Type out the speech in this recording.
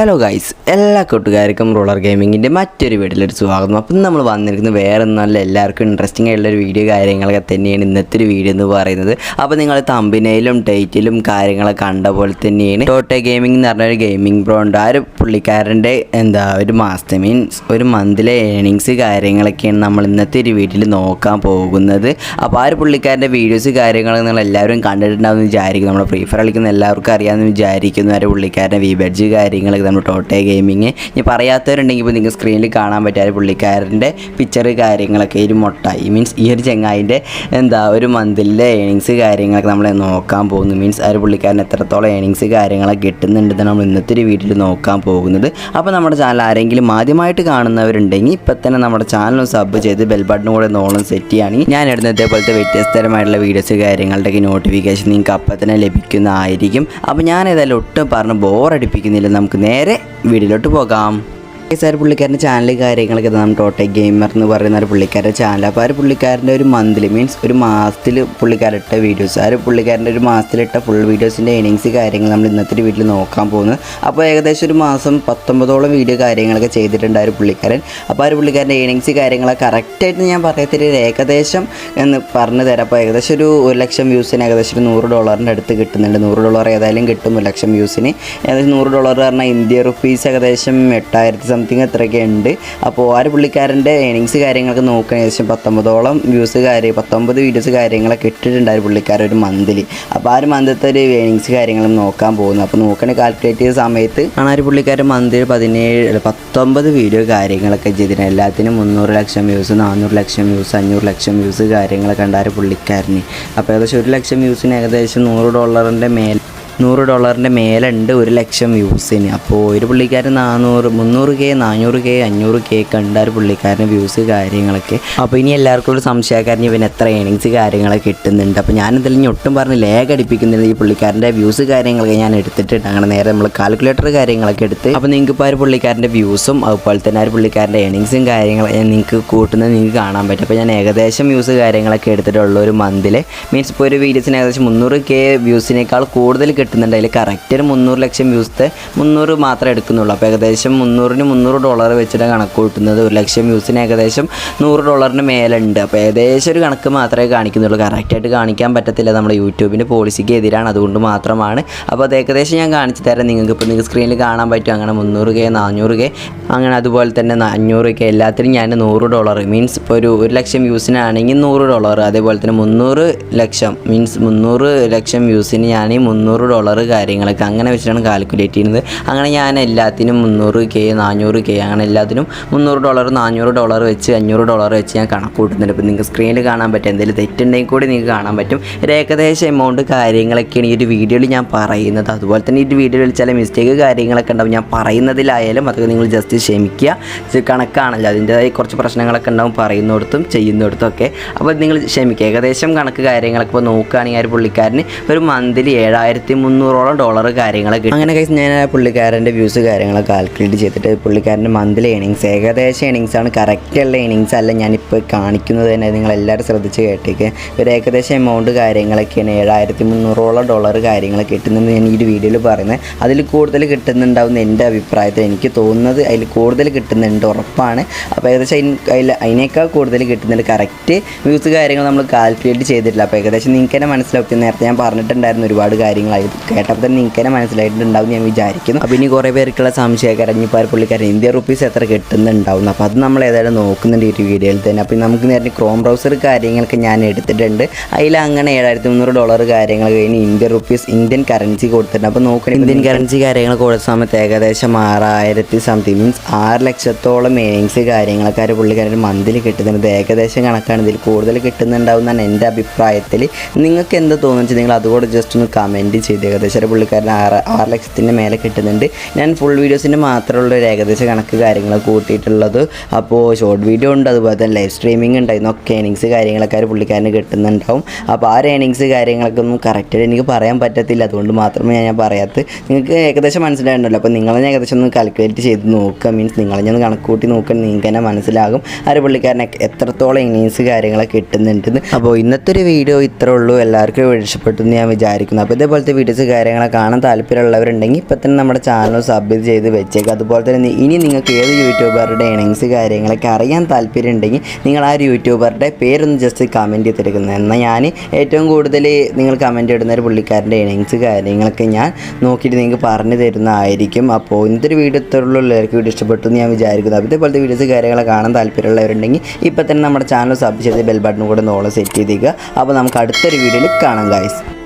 Hello guys എല്ലാ കൂട്ടുകാർക്കും roller ഗെയിമിങ്ങിന്റെ മറ്റൊരു വീഡിയോയിലൊരു സ്വാഗതം. അപ്പം നമ്മൾ വന്നിരിക്കുന്നത് വേറെ നല്ല എല്ലാവർക്കും ഇൻട്രസ്റ്റിംഗ് ആയിട്ടുള്ള ഒരു വീഡിയോ കാര്യങ്ങളൊക്കെ തന്നെയാണ് ഇന്നത്തെ ഒരു വീഡിയോ എന്ന് പറയുന്നത്. അപ്പോൾ നിങ്ങൾ തമ്പിനയിലും ഡേറ്റിലും കാര്യങ്ങളൊക്കെ കണ്ട പോലെ തന്നെയാണ്. ടോട്ടെ ഗെയിമിംഗ് എന്ന് പറഞ്ഞ ഒരു ഗെയിമിംഗ് ബ്രോ ഉണ്ട്. ആ ഒരു പുള്ളിക്കാരന്റെ എന്താ ഒരു മാസത്തെ മീൻസ് ഒരു മന്തിലെ ഏണിങ്സ് കാര്യങ്ങളൊക്കെയാണ് നമ്മൾ ഇന്നത്തെ ഒരു വീട്ടിൽ നോക്കാൻ പോകുന്നത്. അപ്പോൾ ആ ഒരു പുള്ളിക്കാരന്റെ വീഡിയോസ് കാര്യങ്ങളൊക്കെ നിങ്ങൾ എല്ലാവരും കണ്ടിട്ടുണ്ടാവുമെന്ന് വിചാരിക്കും നമ്മൾ ഫ്രീ ഫയർ കളിക്കുന്ന എല്ലാവർക്കും അറിയാമെന്ന് വിചാരിക്കുന്നു. ആ ഒരു പുള്ളിക്കാരന്റെ വി ബെഡ്ജ് കാര്യങ്ങളൊക്കെ നമ്മൾ ടോട്ടെ ഗെയിമിങ് ഇനി പറയാത്തവരുണ്ടെങ്കിൽ ഇപ്പോൾ നിങ്ങൾക്ക് സ്ക്രീനിൽ കാണാൻ ഒരു പുള്ളിക്കാരന്റെ പിക്ചർ കാര്യങ്ങളൊക്കെ ഒരു മൊട്ടായി മീൻസ് ഈ ഒരു ചെങ്ങായിന്റെ എന്താ ഒരു മന്തിലെ ഏണിങ്സ് കാര്യങ്ങളൊക്കെ നമ്മൾ നോക്കാൻ പോകുന്നു. മീൻസ് ആ ഒരു പുള്ളിക്കാരൻ എത്രത്തോളം ഏണിങ്സ് കാര്യങ്ങളൊക്കെ കിട്ടുന്നുണ്ടെന്ന് നമ്മൾ ഇന്നത്തെ ഒരു വീട്ടിൽ നോക്കാൻ പോകുന്നത്. അപ്പോൾ നമ്മുടെ ചാനൽ ആരെങ്കിലും ആദ്യമായിട്ട് കാണുന്നവരുണ്ടെങ്കിൽ ഇപ്പം തന്നെ നമ്മുടെ ചാനൽ സബ് ചെയ്ത് ബെൽ ബട്ടൺ കൂടെ നോളും സെറ്റ് ചെയ്യുകയാണെങ്കിൽ ഞാൻ ഇടുന്ന ഇതേപോലത്തെ വ്യത്യസ്തരമായിട്ടുള്ള വീഡിയോസ് കാര്യങ്ങളുടെയൊക്കെ നോട്ടിഫിക്കേഷൻ നിങ്ങൾക്ക് അപ്പം തന്നെ ലഭിക്കുന്നതായിരിക്കും. അപ്പോൾ ഞാൻ ഏതായാലും ഒട്ടും പറഞ്ഞ് ബോറടിപ്പിക്കുന്നില്ല നമുക്ക് നേരെ വീഡിയോയിലോട്ട് പോകാം. സാർ പുള്ളിക്കാരന്റെ ചാനൽ കാര്യങ്ങളൊക്കെ നമ്മൾ ടോട്ടെ ഗെയിമർ എന്ന് പറയുന്ന ഒരു പുള്ളിക്കാരുടെ ചാനൽ അപ്പോൾ ആ പുള്ളിക്കാരന്റെ ഒരു മന്ത്ലി മീൻസ് ഒരു മാസത്തിൽ പുള്ളിക്കാരിട്ട വീഡിയോസ് ആ പുള്ളിക്കാരന്റെ ഒരു മാസത്തിലിട്ട ഫുൾ വീഡിയോസിന്റെ ഏണിങ്സ് കാര്യങ്ങൾ നമ്മൾ ഇന്നത്തെ ഒരു വീട്ടിൽ നോക്കാൻ പോകുന്നത് അപ്പോൾ ഏകദേശം ഒരു മാസം പത്തൊമ്പതോളം വീഡിയോ കാര്യങ്ങളൊക്കെ ചെയ്തിട്ടുണ്ട് ആ ഒരു പുള്ളിക്കാരൻ. അപ്പോൾ ആ പുള്ളിക്കാരന്റെ ഏണിങ്സ് കാര്യങ്ങളൊക്കെ കറക്റ്റായിട്ട് ഞാൻ പറയത്തില്ല. ഏകദേശം എന്ന് പറഞ്ഞു തരാം. അപ്പോൾ ഏകദേശം ഒരു ഒരു ലക്ഷം വ്യൂസിന് ഏകദേശം ഒരു നൂറ് ഡോളറിന്റെ അടുത്ത് കിട്ടുന്നുണ്ട്. നൂറ് ഡോളർ ഏതായാലും കിട്ടും ഒരു ലക്ഷം വ്യൂസിന് ഏകദേശം നൂറ് ഡോളർ പറഞ്ഞാൽ ഇന്ത്യ റുപ്പീസ് ഏകദേശം എട്ടായിരത്തി സംതിങ് അത്രയൊക്കെ ഉണ്ട്. അപ്പോൾ ആ ഒരു പുള്ളിക്കാരന്റെ ഏണിങ്സ് കാര്യങ്ങളൊക്കെ നോക്കുക ഏകദേശം പത്തൊമ്പതോളം വ്യൂസ് കാര്യം പത്തൊമ്പത് വീഡിയോസ് കാര്യങ്ങളൊക്കെ ഇട്ടിട്ടുണ്ട് ആ ഒരു പുള്ളിക്കാരൻ ഒരു മന്തിൽ അപ്പോൾ ആ ഒരു മന്തിലത്തെ ഒരു ഏണിങ്സ് കാര്യങ്ങളും നോക്കാൻ പോകുന്നു. അപ്പോൾ നോക്കണേ കാൽക്കുലേറ്റ് ചെയ്ത സമയത്ത് ആണ് ആ ഒരു പുള്ളിക്കാരൻ മന്തിൽ പതിനേഴ് പത്തൊമ്പത് വീഡിയോ കാര്യങ്ങളൊക്കെ ചെയ്തിട്ടുണ്ട് എല്ലാത്തിനും മുന്നൂറ് ലക്ഷം വ്യൂസ് നാനൂറ് ലക്ഷം വ്യൂസ് അഞ്ഞൂറ് ലക്ഷം വ്യൂസ് കാര്യങ്ങളൊക്കെ ഉണ്ടായ പുള്ളിക്കാരന്. അപ്പോൾ ഏകദേശം ഒരു ലക്ഷം വ്യൂസിന് ഏകദേശം നൂറ് ഡോളറിന്റെ മേൽ നൂറ് ഡോളറിന്റെ മേലുണ്ട് ഒരു ലക്ഷം വ്യൂസിന്. അപ്പോൾ ഒരു പുള്ളിക്കാരൻ നാനൂറ് മുന്നൂറ് കെ നാനൂറ് കെ അഞ്ഞൂറ് കെ ആ ഒരു പുള്ളിക്കാരന് വ്യൂസ് കാര്യങ്ങളൊക്കെ. അപ്പോൾ ഇനി എല്ലാവർക്കും ഒരു സംശയക്കാരൻ ഇവൻ എത്ര ഏണിങ്സ് കാര്യങ്ങളൊക്കെ കിട്ടുന്നുണ്ട്. അപ്പോൾ ഞാനിതിൽ ഇനി ഒട്ടും പറഞ്ഞ് ലേഖ അടിപ്പിക്കുന്നില്ല. ഈ പുള്ളിക്കാരന്റെ വ്യൂസ് കാര്യങ്ങളൊക്കെ ഞാൻ എടുത്തിട്ടുണ്ട് അങ്ങനെ നേരെ നമ്മൾ കാൽക്കുലേറ്റർ കാര്യങ്ങളൊക്കെ എടുത്ത്. അപ്പോൾ നിങ്ങൾക്ക് ഇപ്പോൾ ആ ഒരു പുള്ളിക്കാരന്റെ വ്യൂസും അതുപോലെ തന്നെ ആ ഒരു പുള്ളിക്കാരന്റെ ഏണിങ്സും കാര്യങ്ങളും നിങ്ങൾക്ക് കൂട്ടുന്നത് നിങ്ങൾക്ക് കാണാൻ പറ്റും. അപ്പോൾ ഞാൻ ഏകദേശം വ്യൂസ് കാര്യങ്ങളൊക്കെ എടുത്തിട്ടുള്ള ഒരു മന്തിൽ മീൻസ് ഇപ്പോൾ ഒരു വീഡിയോസിന് ഏകദേശം മുന്നൂറ് കെ വ്യൂസിനേക്കാൾ കൂടുതൽ കിട്ടുന്നുണ്ട് അതിൽ കറക്റ്റ് ഒരു മുന്നൂറ് ലക്ഷം വ്യൂസത്തെ മുന്നൂറ് മാത്രമേ എടുക്കുന്നുള്ളൂ. അപ്പോൾ ഏകദേശം മുന്നൂറിന് മുന്നൂറ് ഡോളർ വെച്ചിട്ട് കണക്ക് കൂട്ടുന്നത്. ഒരു ലക്ഷം വ്യൂസിന് ഏകദേശം നൂറ് ഡോളറിന് മേലുണ്ട്. അപ്പോൾ ഏകദേശം ഒരു കണക്ക് മാത്രമേ കാണിക്കുന്നുള്ളൂ. കറക്റ്റായിട്ട് കാണിക്കാൻ പറ്റത്തില്ല. നമ്മുടെ യൂട്യൂബിന്റെ പോളിസിക്ക് എതിരാണ്. അതുകൊണ്ട് മാത്രമാണ്. അപ്പോൾ അത് ഏകദേശം ഞാൻ കാണിച്ചു തരാം. നിങ്ങൾക്ക് ഇപ്പോൾ നിങ്ങൾക്ക് സ്ക്രീനിൽ കാണാൻ പറ്റും. അങ്ങനെ മുന്നൂറ് കെ നാനൂറ് കെ അങ്ങനെ അതുപോലെ തന്നെ അഞ്ഞൂറ് കെ. എല്ലാത്തിനും ഞാൻ നൂറ് ഡോളർ. മീൻസ് ഇപ്പോൾ ഒരു ഒരു ലക്ഷം വ്യൂസിനാണെങ്കിൽ നൂറ് ഡോളർ. അതേപോലെ തന്നെ മുന്നൂറ് ലക്ഷം മീൻസ് മുന്നൂറ് ലക്ഷം വ്യൂസിന് ഞാൻ മുന്നൂറ് ഡോളർ കാര്യങ്ങളൊക്കെ അങ്ങനെ വെച്ചിട്ടാണ് കാൽക്കുലേറ്റ് ചെയ്യുന്നത്. അങ്ങനെ ഞാൻ എല്ലാത്തിനും മുന്നൂറ് കെ നാനൂറ് കെ അങ്ങനെ എല്ലാത്തിനും മുന്നൂറ് ഡോളർ നാനൂറ് ഡോളർ വെച്ച് അഞ്ഞൂറ് ഡോളർ വെച്ച് ഞാൻ കണക്ക് കൂട്ടുന്നുണ്ട് ഇപ്പോൾ നിങ്ങൾക്ക് സ്ക്രീനിൽ കാണാൻ പറ്റും എന്തെങ്കിലും തെറ്റുണ്ടെങ്കിൽ കൂടി നിങ്ങൾക്ക് കാണാൻ പറ്റും. ഒരു ഏകദേശം എമൗണ്ട് കാര്യങ്ങളൊക്കെയാണ് ഈ ഒരു വീഡിയോയിൽ ഞാൻ പറയുന്നത്. അതുപോലെ തന്നെ ഈ ഒരു വീഡിയോയിൽ ചില മിസ്റ്റേക്ക് കാര്യങ്ങളൊക്കെ ഉണ്ടാവും. ഞാൻ പറയുന്നതിലായാലും അതൊക്കെ നിങ്ങൾ ജസ്റ്റ് ക്ഷമിക്കുക. കണക്കാണല്ലോ. അതിന്റെതായ കുറച്ച് പ്രശ്നങ്ങളൊക്കെ ഉണ്ടാവും. പറയുന്നിടത്തും ചെയ്യുന്നിടത്തും ഒക്കെ. അപ്പോൾ നിങ്ങൾ ക്ഷമിക്കുക. ഏകദേശം കണക്ക് കാര്യങ്ങളൊക്കെ ഇപ്പോൾ നോക്കുകയാണെങ്കിൽ ആ ഒരു പുള്ളിക്കാരന് ഒരു മന്തിലി ഏഴായിരത്തി മുന്നൂറോളം ഡോളർ കാര്യങ്ങളൊക്കെ. അങ്ങനെ കഴിച്ച് ഞാൻ ആ പുള്ളിക്കാരന്റെ വ്യൂസ് കാര്യങ്ങളൊക്കെ കാൽക്കുലേറ്റ് ചെയ്തിട്ട് പുള്ളിക്കാരന്റെ മന്ത്ലി ഏണിങ്സ് ഏകദേശം ഏണിങ്സ് ആണ് കറക്റ്റ് ഉള്ള ഏണിങ്സ് അല്ല ഞാനിപ്പോൾ കാണിക്കുന്നത് തന്നെ നിങ്ങൾ എല്ലാവരും ശ്രദ്ധിച്ച് കേട്ടേക്ക്. ഒരു ഏകദേശം എമൗണ്ട് കാര്യങ്ങളൊക്കെയാണ് ഏഴായിരത്തി മുന്നൂറോളം ഡോളർ കാര്യങ്ങൾ കിട്ടുന്നുണ്ട് ഞാൻ ഈ ഒരു വീഡിയോയിൽ പറയുന്നത് അതിൽ കൂടുതൽ കിട്ടുന്നുണ്ടാവും എന്റെ അഭിപ്രായത്തിൽ എനിക്ക് തോന്നുന്നത് അതിൽ കൂടുതൽ കിട്ടുന്നുണ്ട് ഉറപ്പാണ്. അപ്പോൾ ഏകദേശം അതിൽ അതിനേക്കാൾ കൂടുതൽ കിട്ടുന്നുണ്ട് കറക്റ്റ് വ്യൂസ് കാര്യങ്ങൾ നമ്മൾ കാൽക്കുലേറ്റ് ചെയ്തിട്ടില്ല. അപ്പോൾ ഏകദേശം നിങ്ങൾക്ക് തന്നെ മനസ്സിലാക്കി നേരത്തെ ഞാൻ പറഞ്ഞിട്ടുണ്ടായിരുന്നു ഒരുപാട് കാര്യങ്ങളായി കേട്ടപ്പോൾ തന്നെ നിങ്ങൾക്ക് തന്നെ മനസ്സിലായിട്ടുണ്ടാവും ഞാൻ വിചാരിക്കുന്നു. അപ്പോൾ ഇനി കുറേ പേർക്കുള്ള സംശയക്കാരൻ ഇനിയിപ്പോൾ ആ പുള്ളിക്കാരൻ ഇന്ത്യ റുപ്പീസ് എത്ര കിട്ടുന്നുണ്ടാവും അപ്പോൾ അത് നമ്മൾ ഏതായാലും നോക്കുന്നുണ്ട് ഈ ഒരു വീഡിയോയിൽ തന്നെ. അപ്പോൾ നമുക്ക് നേരത്തെ ക്രോം ബ്രൗസർ കാര്യങ്ങളൊക്കെ ഞാൻ എടുത്തിട്ടുണ്ട്. അതിൽ അങ്ങനെ ഏഴായിരത്തി മുന്നൂറ് ഡോളർ കാര്യങ്ങൾ കഴിഞ്ഞ് ഇന്ത്യ റുപ്പീസ് ഇന്ത്യൻ കറൻസി കൊടുത്തിട്ടുണ്ട്. അപ്പോൾ നോക്കണേ ഇന്ത്യൻ കറൻസി കാര്യങ്ങൾ കൊടുത്ത സമയത്ത് ഏകദേശം ആറായിരത്തി സംതിങ് മീൻസ് ആറ് ലക്ഷത്തോളം ഏണിങ്സ് കാര്യങ്ങളൊക്കെ ആ ഒരു പുള്ളിക്കാരൻ മന്തിൽ കിട്ടുന്നുണ്ട് ഏകദേശം കണക്കാണ്. ഇതിൽ കൂടുതൽ കിട്ടുന്നുണ്ടാവും എന്നാണ് എന്റെ അഭിപ്രായത്തിൽ നിങ്ങൾക്ക് എന്ത് തോന്നുന്നു നിങ്ങൾ അതുകൂടെ ജസ്റ്റ് ഒന്ന് കമന്റ് ചെയ്ത്. ഏകദേശം ഒരു പുള്ളിക്കാരൻ ആറ് ആറ് ലക്ഷത്തിന്റെ മേലെ കിട്ടുന്നുണ്ട്. ഞാൻ ഫുൾ വീഡിയോസിന്റെ മാത്രമുള്ള ഒരു ഏകദേശം കണക്ക് കാര്യങ്ങൾ കൂട്ടിയിട്ടുള്ളത്. അപ്പോൾ ഷോർട്ട് വീഡിയോ ഉണ്ട് അതുപോലെ തന്നെ ലൈവ് സ്ട്രീമിംഗ് ഉണ്ട് ഒക്കെ ഏണിങ്സ് കാര്യങ്ങളൊക്കെ ഒരു പുള്ളിക്കാരന് കിട്ടുന്നുണ്ടാവും. അപ്പോൾ ആ ഏണിങ്സ് കാര്യങ്ങളൊക്കെ ഒന്നും കറക്റ്റായിട്ട് എനിക്ക് പറയാൻ പറ്റത്തില്ല. അതുകൊണ്ട് മാത്രമേ ഞാൻ പറയാത്ത നിങ്ങൾക്ക് ഏകദേശം മനസ്സിലായിട്ടുണ്ടല്ലോ. അപ്പോൾ നിങ്ങളെ ഏകദേശം ഒന്ന് കാൽക്കുലേറ്റ് ചെയ്ത് നോക്കുക. മീൻസ് നിങ്ങളെ ഞാൻ കണക്ക് കൂട്ടി നോക്കാൻ നിങ്ങൾക്ക് തന്നെ മനസ്സിലാകും ആ ഒരു പുള്ളിക്കാരനെ എത്രത്തോളം ഇനീസ് കാര്യങ്ങളൊക്കെ കിട്ടുന്നുണ്ടെന്ന്. അപ്പോൾ ഇന്നത്തെ ഒരു വീഡിയോ ഇത്രേ ഉള്ളൂ. എല്ലാവർക്കും ഇഷ്ടപ്പെട്ടു എന്ന് ഞാൻ വിചാരിക്കുന്നു. അപ്പോൾ ഇതേപോലത്തെ വീഡിയോസ് വീഡിയോസ് കാര്യങ്ങളൊക്കെ കാണാൻ താല്പര്യമുള്ളവരുണ്ടെങ്കിൽ ഇപ്പം തന്നെ നമ്മുടെ ചാനൽ സബ് ചെയ്ത് വെച്ചേക്കുക അതുപോലെ തന്നെ ഇനി നിങ്ങൾക്ക് ഏത് യൂട്യൂബറുടെ ഏണിങ്സ് കാര്യങ്ങളൊക്കെ അറിയാൻ താല്പര്യം ഉണ്ടെങ്കിൽ നിങ്ങൾ ആ യൂട്യൂബറുടെ പേരൊന്ന് ജസ്റ്റ് കമന്റ് ചെയ്തെടുക്കുന്നത് എന്നാൽ ഞാൻ ഏറ്റവും കൂടുതൽ നിങ്ങൾ കമന്റ് ഇടുന്ന ഒരു പുള്ളിക്കാരന്റെ ഏണിങ്സ് കാര്യങ്ങളൊക്കെ ഞാൻ നോക്കിയിട്ട് നിങ്ങൾക്ക് പറഞ്ഞു തരുന്നതായിരിക്കും. അപ്പോൾ ഇന്നത്തെ വീഡിയോ എല്ലാവർക്കും വീഡിയോ ഇഷ്ടപ്പെട്ടു എന്ന് ഞാൻ വിചാരിക്കുന്നു. അപ്പോൾ ഇതേപോലത്തെ വീഡിയോസ് കാര്യങ്ങളൊക്കെ കാണാൻ താല്പര്യമുള്ളവരുണ്ടെങ്കിൽ ഇപ്പം തന്നെ നമ്മുടെ ചാനൽ സബ് ചെയ്ത് ബെൽ ബട്ടൺ കൂടെ നോളം സെറ്റ് ചെയ്തേക്കുക അപ്പോൾ നമുക്ക് അടുത്തൊരു വീഡിയോയിൽ കാണാം ഗായ്സ്